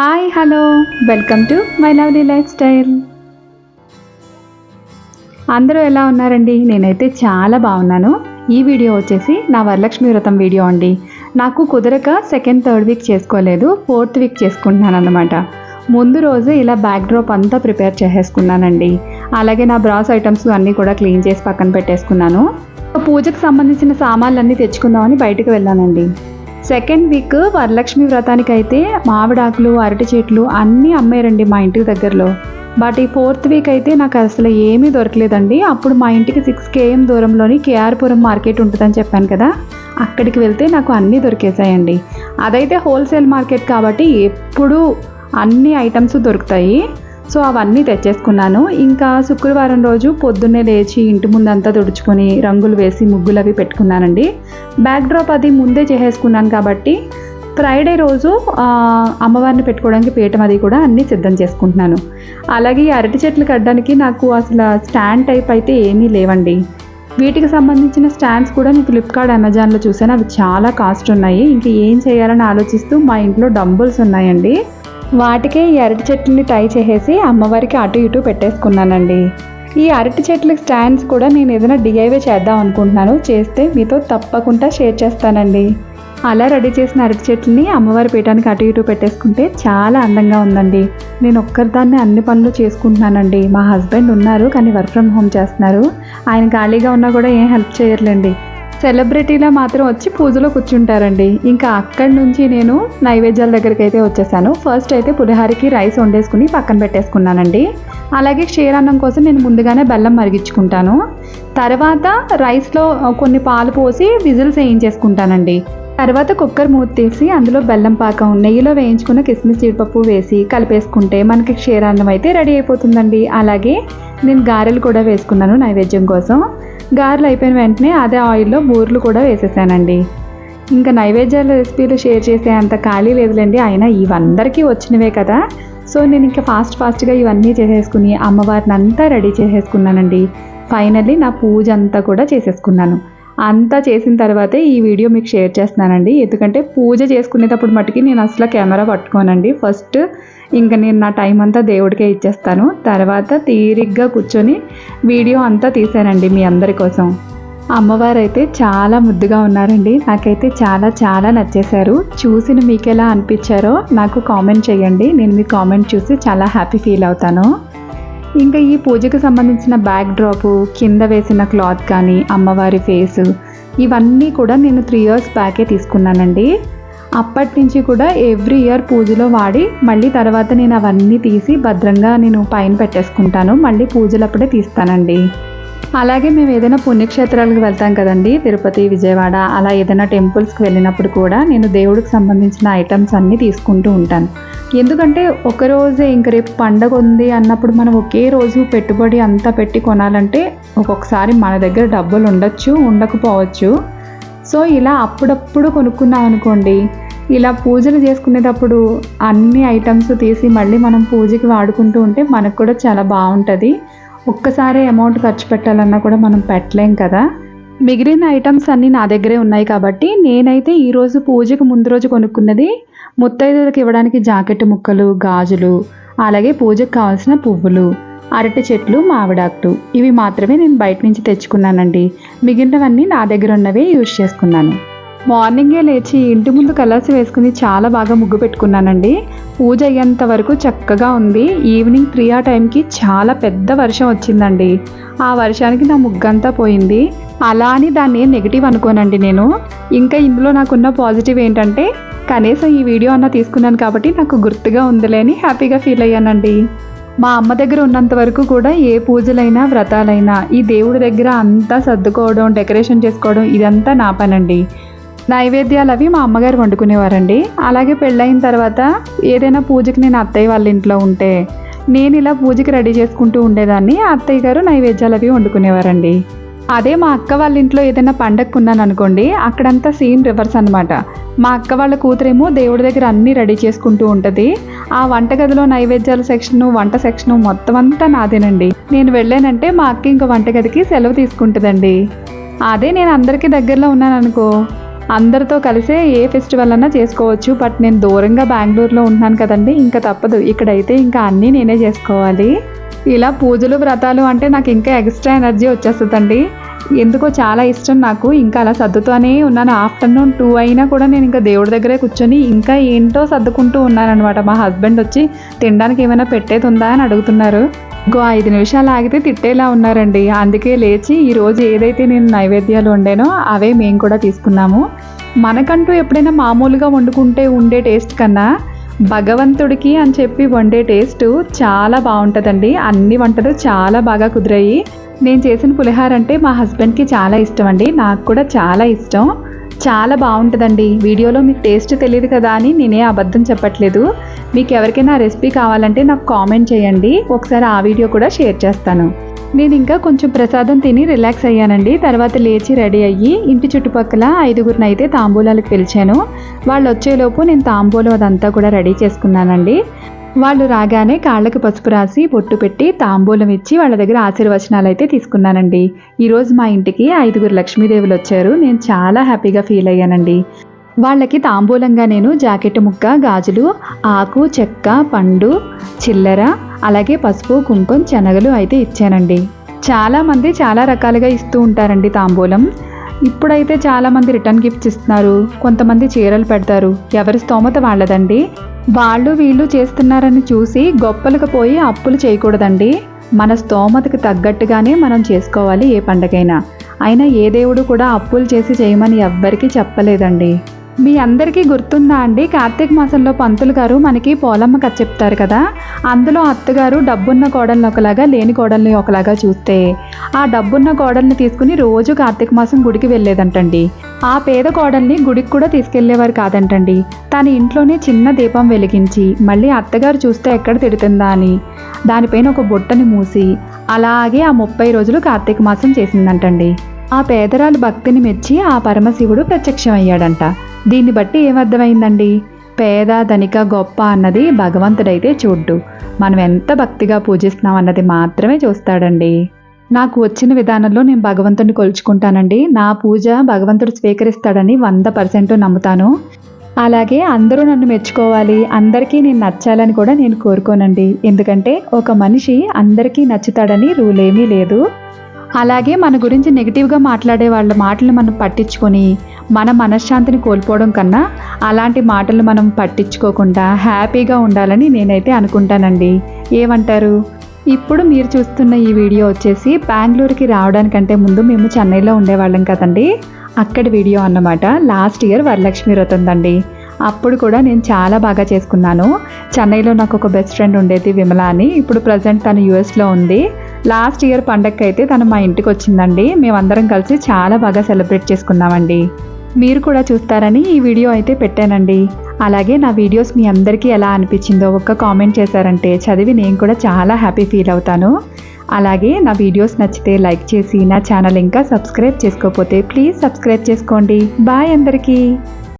Hi hello. Welcome to my lovely lifestyle. అందరూ ఎలా ఉన్నారండి? నేనైతే చాలా బాగున్నాను. ఈ వీడియో వచ్చేసి నా వరలక్ష్మి వ్రతం వీడియో అండి. నాకు కుదరక సెకండ్ థర్డ్ వీక్ చేసుకోలేదు. ఫోర్త్ వీక్ చేసుకుంటున్నాను అనమాట ముందు రోజు ఇలా బ్యాక్ డ్రాప్ అంతా ప్రిపేర్ చేసేసుకున్నానండి. అలాగే నా బ్రాస్ ఐటమ్స్ అన్నీ కూడా క్లీన్ చేసి పక్కన పెట్టేసుకున్నాను. పూజకు సంబంధించిన సామాన్లన్నీ తెచ్చుకుందామని బయటకు వెళ్ళానండి. సెకండ్ వీక్ వరలక్ష్మి వ్రతానికి అయితే మామిడాకులు అరటి చెట్లు అన్నీ అమ్మారండి మా ఇంటికి దగ్గరలో. బట్ ఈ ఫోర్త్ వీక్ అయితే నాకు అసలు ఏమీ దొరకలేదండి. అప్పుడు మా ఇంటికి సిక్స్ కేఎం దూరంలోని కేఆర్పురం మార్కెట్ ఉంటుందని చెప్పాను కదా అక్కడికి వెళ్తే నాకు అన్నీ దొరికేసాయండి అదైతే హోల్సేల్ మార్కెట్ కాబట్టి ఎప్పుడూ అన్ని ఐటమ్స్ దొరుకుతాయి. సో అవన్నీ తెచ్చేసుకున్నాను. ఇంకా శుక్రవారం రోజు పొద్దున్నే లేచి ఇంటి ముందంతా తుడుచుకొని రంగులు వేసి ముగ్గులు అవి పెట్టుకున్నానండి. బ్యాక్ డ్రాప్ అది ముందే చేసేసుకున్నాను కాబట్టి ఫ్రైడే రోజు అమ్మవారిని పెట్టుకోవడానికి పీఠం అది కూడా అన్నీ సిద్ధం చేసుకుంటున్నాను. అలాగే అరటి చెట్లు కట్టడానికి నాకు అసలు స్టాండ్ టైప్ అయితే ఏమీ లేవండి. వీటికి సంబంధించిన స్టాండ్స్ కూడా నేను ఫ్లిప్కార్ట్ అమెజాన్లో చూసాను అవి చాలా కాస్ట్ ఉన్నాయి. ఇంకా ఏం చేయాలని ఆలోచిస్తూ మా ఇంట్లో డంబుల్స్ ఉన్నాయండి. వాటికే ఈ అరటి చెట్లని టై చేసేసి అమ్మవారికి అటు ఇటు పెట్టేసుకున్నానండి. ఈ అరటి చెట్ల స్టాండ్స్ కూడా నేను ఏదైనా డిఐవే చేద్దాం అనుకుంటున్నాను. చేస్తే మీతో తప్పకుండా షేర్ చేస్తానండి. అలా రెడీ చేసిన అరటి చెట్లని అమ్మవారి పీఠానికి అటు ఇటు పెట్టేసుకుంటే చాలా అందంగా ఉందండి. నేను ఒక్కరిదాన్ని అన్ని పనులు చేసుకుంటున్నానండి. మా హస్బెండ్ ఉన్నారు కానీ వర్క్ ఫ్రమ్ హోమ్ చేస్తున్నారు. ఆయన ఖాళీగా ఉన్నా కూడా ఏం హెల్ప్ చేయర్లేండి. సెలబ్రిటీలో మాత్రం వచ్చి పూజలో కూర్చుంటారండి. ఇంకా అక్కడి నుంచి నేను నైవేద్యాల దగ్గరికి అయితే వచ్చేసాను. ఫస్ట్ అయితే పులిహారికి రైస్ వండేసుకుని పక్కన పెట్టేసుకున్నానండి. అలాగే క్షీరాన్నం కోసం నేను ముందుగానే బెల్లం మరిగించుకుంటాను. తర్వాత రైస్లో కొన్ని పాలు పోసి విజిల్స్ వేయించేసుకుంటానండి. తర్వాత కుక్కర్ మూత తీసి అందులో బెల్లం పాకం నెయ్యిలో వేయించుకున్న కిస్మిస్ జీడిపప్పు వేసి కలిపేసుకుంటే మనకి క్షీరాన్నం అయితే రెడీ అయిపోతుందండి. అలాగే నేను గారెలు కూడా వేసుకున్నాను నైవేద్యం కోసం. గారెలు అయిపోయిన వెంటనే అదే ఆయిల్లో బూర్లు కూడా వేసేసానండి. ఇంకా నైవేద్యాల రెసిపీలు షేర్ చేసే అంత ఖాళీ లేదులేండి అయినా ఇవందరికీ వచ్చినవే కదా. సో నేను ఇంకా ఫాస్ట్ ఫాస్ట్గా ఇవన్నీ చేసేసుకుని అమ్మవారిని అంతా రెడీ చేసేసుకున్నానండి. ఫైనల్లీ నా పూజ అంతా కూడా చేసేసుకున్నాను. అంతా చేసిన తర్వాతే ఈ వీడియో మీకు షేర్ చేస్తున్నానండి. ఎందుకంటే పూజ చేసుకునేటప్పుడు మట్టుకి నేను అసలు కెమెరా పట్టుకోనండి. ఫస్ట్ ఇంకా నేను నా టైం అంతా దేవుడికే ఇచ్చేస్తాను. తర్వాత తీరిగ్గా కూర్చొని వీడియో అంతా తీసానండి మీ అందరి కోసం. అమ్మవారు అయితే చాలా ముద్దుగా ఉన్నారండి. నాకైతే చాలా చాలా నచ్చేశారు. చూసిన మీకు ఎలా అనిపించారో నాకు కామెంట్ చేయండి. నేను మీ కామెంట్ చూసి చాలా హ్యాపీ ఫీల్ అవుతాను. ఇంకా ఈ పూజకు సంబంధించిన బ్యాక్ డ్రాప్ కింద వేసిన క్లాత్ కానీ అమ్మవారి ఫేసు ఇవన్నీ కూడా నేను త్రీ ఇయర్స్ బ్యాకే తీసుకున్నానండి. అప్పటి నుంచి కూడా ఎవ్రీ ఇయర్ పూజలో వాడి మళ్ళీ తర్వాత నేను అవన్నీ తీసి భద్రంగా నేను పైన పెట్టేసుకుంటాను. మళ్ళీ పూజలప్పుడే తీస్తానండి. అలాగే మేము ఏదైనా పుణ్యక్షేత్రాలకు వెళ్తాం కదండి తిరుపతి విజయవాడ అలా ఏదైనా టెంపుల్స్కి వెళ్ళినప్పుడు కూడా నేను దేవుడికి సంబంధించిన ఐటమ్స్ అన్నీ తీసుకుంటూ ఉంటాను. ఎందుకంటే ఒకరోజే ఇంక రేపు పండగ ఉంది అన్నప్పుడు మనం ఒకే రోజు పెట్టుబడి అంతా పెట్టి కొనాలంటే ఒక్కొక్కసారి మన దగ్గర డబ్బులు ఉండొచ్చు ఉండకపోవచ్చు. సో ఇలా అప్పుడప్పుడు కొనుక్కున్నాం అనుకోండి ఇలా పూజలు చేసుకునేటప్పుడు అన్ని ఐటమ్స్ తీసి మళ్ళీ మనం పూజకి వాడుకుంటూ ఉంటే మనకు కూడా చాలా బాగుంటుంది. ఒక్కసారి అమౌంట్ ఖర్చు పెట్టాలన్నా కూడా మనం పెట్టలేం కదా. మిగిలిన ఐటమ్స్ అన్నీ నా దగ్గరే ఉన్నాయి కాబట్టి నేనైతే ఈరోజు పూజకు ముందు రోజు కొనుక్కున్నది ముత్తైదులకు ఇవ్వడానికి జాకెట్ ముక్కలు గాజులు అలాగే పూజకు కావాల్సిన పువ్వులు. అరటి చెట్లు మామిడాకులు ఇవి మాత్రమే నేను బయట నుంచి తెచ్చుకున్నానండి. మిగిలినవన్నీ నా దగ్గర ఉన్నవే యూజ్ చేసుకున్నాను. మార్నింగే లేచి ఇంటి ముందు కలర్స్ వేసుకుని చాలా బాగా ముగ్గు పెట్టుకున్నానండి. పూజ అయ్యేంత వరకు చక్కగా ఉంది. ఈవినింగ్ త్రీ ఆ టైంకి చాలా పెద్ద వర్షం వచ్చిందండి. ఆ వర్షానికి నా ముగ్గంతా పోయింది. అలా అని దాన్ని నెగిటివ్ అనుకోనండి నేను. ఇంకా ఇందులో నాకున్న పాజిటివ్ ఏంటంటే కనీసం ఈ వీడియో అన్న తీసుకున్నాను కాబట్టి నాకు గుర్తుగా ఉందిలేని హ్యాపీగా ఫీల్ అయ్యానండి. మా అమ్మ దగ్గర ఉన్నంత వరకు కూడా ఏ పూజలైనా వ్రతాలైనా ఈ దేవుడి దగ్గర అంతా సర్దుకోవడం డెకరేషన్ చేసుకోవడం ఇదంతా నా పనండి. నైవేద్యాలు అవి మా అమ్మగారు వండుకునేవారండి. అలాగే పెళ్ళయిన తర్వాత ఏదైనా పూజకి నేను అత్తయ్య వాళ్ళ ఇంట్లో ఉంటే నేను ఇలా పూజకి రెడీ చేసుకుంటూ ఉండేదాన్ని. అత్తయ్య గారు నైవేద్యాలు అవి వండుకునేవారండి. అదే మా అక్క వాళ్ళ ఇంట్లో ఏదైనా పండగకు ఉన్నాను అనుకోండి అక్కడంతా సేమ్ రివర్స్ అనమాట మా అక్క వాళ్ళ కూతురేమో దేవుడి దగ్గర అన్నీ రెడీ చేసుకుంటూ ఉంటుంది. ఆ వంటగదిలో నైవేద్యాల సెక్షను వంట సెక్షను మొత్తం అంతా నాదేనండి. నేను వెళ్ళానంటే మా అక్క ఇంకో వంటగదికి సెలవు తీసుకుంటుందండి. అదే నేను అందరికీ దగ్గరలో ఉన్నాను అనుకో అందరితో కలిసే ఏ ఫెస్టివల్ అన్నా చేసుకోవచ్చు బట్ నేను దూరంగా బెంగళూరులో ఉంటున్నాను కదండి ఇంకా తప్పదు. ఇక్కడైతే ఇంకా అన్నీ నేనే చేసుకోవాలి. ఇలా పూజలు వ్రతాలు అంటే నాకు ఇంకా ఎక్స్ట్రా ఎనర్జీ వచ్చేస్తుందండి. ఎందుకో చాలా ఇష్టం నాకు. ఇంకా అలా సర్దుతూనే ఉన్నాను. ఆఫ్టర్నూన్ టూ అయినా కూడా నేను ఇంకా దేవుడి దగ్గరే కూర్చొని ఇంకా ఏంటో సర్దుకుంటూ ఉన్నాను అనమాట మా హస్బెండ్ వచ్చి తినడానికి ఏమైనా పెట్టేది ఉందా అని అడుగుతున్నారు. ఇంకో ఐదు నిమిషాలు ఆగితే తిట్టేలా ఉన్నారండి. అందుకే లేచి ఈరోజు ఏదైతే నేను నైవేద్యాలు వండానో అవే మేము కూడా తీసుకున్నాము. మనకంటూ ఎప్పుడైనా మామూలుగా వండుకుంటే ఉండే టేస్ట్ కన్నా భగవంతుడికి అని చెప్పి వండే టేస్ట్ చాలా బాగుంటుందండి. అన్ని వంటలు చాలా బాగా కుదిరాయి. నేను చేసిన పులిహార అంటే మా హస్బెండ్కి చాలా ఇష్టం అండి నాకు కూడా చాలా ఇష్టం. చాలా బాగుంటుందండి. వీడియోలో మీకు టేస్ట్ తెలియదు కదా అని నేనే అబద్ధం చెప్పట్లేదు. మీకు ఎవరికైనా రెసిపీ కావాలంటే నాకు కామెంట్ చేయండి. ఒకసారి ఆ వీడియో కూడా షేర్ చేస్తాను. నేను ఇంకా కొంచెం ప్రసాదం తిని రిలాక్స్ అయ్యానండి. తర్వాత లేచి రెడీ అయ్యి ఇంటి చుట్టుపక్కల ఐదుగురిని అయితే తాంబూలాలకు పిలిచాను. వాళ్ళు వచ్చేలోపు నేను తాంబూలం అదంతా కూడా రెడీ చేసుకున్నానండి. వాళ్ళు రాగానే కాళ్ళకి పసుపు రాసి బొట్టు పెట్టి తాంబూలం ఇచ్చి వాళ్ళ దగ్గర ఆశీర్వచనాలు అయితే తీసుకున్నానండి. ఈరోజు మా ఇంటికి ఐదుగురు లక్ష్మీదేవులు వచ్చారు. నేను చాలా హ్యాపీగా ఫీల్ అయ్యానండి. వాళ్ళకి తాంబూలంగా నేను జాకెట్ ముక్క గాజులు ఆకు చెక్క పండు చిల్లర అలాగే పసుపు కుంకుమ శనగలు అయితే ఇచ్చానండి. చాలామంది చాలా రకాలుగా ఇస్తూ ఉంటారండి తాంబూలం. ఇప్పుడైతే చాలామంది రిటర్న్ గిఫ్ట్స్ ఇస్తున్నారు. కొంతమంది చీరలు పెడతారు. ఎవరి స్తోమత వాళ్ళదండి. వాళ్ళు వీళ్ళు చేస్తున్నారని చూసి గొప్పలకు పోయి అప్పులు చేయకూడదండి. మన స్తోమతకు తగ్గట్టుగానే మనం చేసుకోవాలి ఏ పండగైనా. అయినా ఏ దేవుడు కూడా అప్పులు చేసి చేయమని ఎవ్వరికీ చెప్పలేదండి. మీ అందరికీ గుర్తుందా అండి? కార్తీక మాసంలో పంతులు గారు మనకి పోలమ్మ కథ చెప్తారు కదా? అందులో అత్తగారు డబ్బున్న కోడల్ని ఒకలాగా లేని కోడల్ని ఒకలాగా చూస్తే ఆ డబ్బున్న కోడల్ని తీసుకుని రోజు కార్తీక మాసం గుడికి వెళ్ళేదంటండి. ఆ పేద కోడల్ని గుడికి కూడా తీసుకెళ్ళేవారు కాదంటండి. తన ఇంట్లోనే చిన్న దీపం వెలిగించి మళ్ళీ అత్తగారు చూస్తే ఎక్కడ తిడుతుందా అని దానిపైన ఒక బుట్టని మూసి అలాగే ఆ ముప్పై రోజులు కార్తీక మాసం చేసిందంటండి. ఆ పేదరాలు భక్తిని మెచ్చి ఆ పరమశివుడు ప్రత్యక్షమయ్యాడంట. దీన్ని బట్టి ఏమర్థమైందండి? పేద ధనిక గొప్ప అన్నది భగవంతుడైతే చూడ్డు. మనం ఎంత భక్తిగా పూజిస్తున్నాం అన్నది మాత్రమే చూస్తాడండి. నాకు వచ్చిన విధానంలో నేను భగవంతుని కొలుచుకుంటానండి. నా పూజ భగవంతుడు స్వీకరిస్తాడని వంద పర్సెంట్ నమ్ముతాను. అలాగే అందరూ నన్ను మెచ్చుకోవాలి. అందరికీ నేను నచ్చాలని కూడా నేను కోరుకోనండి. ఎందుకంటే ఒక మనిషి అందరికీ నచ్చుతాడని రూల్ ఏమీ లేదు. అలాగే మన గురించి నెగిటివ్గా మాట్లాడే వాళ్ళ మాటలు మనం పట్టించుకొని మన మనశ్శాంతిని కోల్పోవడం కన్నా అలాంటి మాటలు మనం పట్టించుకోకుండా హ్యాపీగా ఉండాలని నేనైతే అనుకుంటానండి. ఏమంటారు? ఇప్పుడు మీరు చూస్తున్న ఈ వీడియో వచ్చేసి బెంగళూరుకి రావడానికంటే ముందు మేము చెన్నైలో ఉండేవాళ్ళం కదండి. అక్కడి వీడియో అన్నమాట లాస్ట్ ఇయర్ వరలక్ష్మి వ్రతం అప్పుడు కూడా నేను చాలా బాగా చేసుకున్నాను. చెన్నైలో నాకు ఒక బెస్ట్ ఫ్రెండ్ ఉండేది విమల అని. ఇప్పుడు ప్రజెంట్ తను యూఎస్లో ఉంది. లాస్ట్ ఇయర్ పండగకి అయితే తను మా ఇంటికి వచ్చిందండి మేమందరం కలిసి చాలా బాగా సెలబ్రేట్ చేసుకున్నామండి. మీరు కూడా చూస్తారని ఈ వీడియో అయితే పెట్టానండి. అలాగే నా వీడియోస్ మీ అందరికీ ఎలా అనిపించిందో ఒక్క కామెంట్ చేశారంటే చదివి నేను కూడా చాలా హ్యాపీ ఫీల్ అవుతాను. అలాగే నా వీడియోస్ నచ్చితే లైక్ చేసి నా ఛానల్ ఇంకా సబ్స్క్రైబ్ చేసుకోకపోతే ప్లీజ్ సబ్స్క్రైబ్ చేసుకోండి. బాయ్ అందరికీ.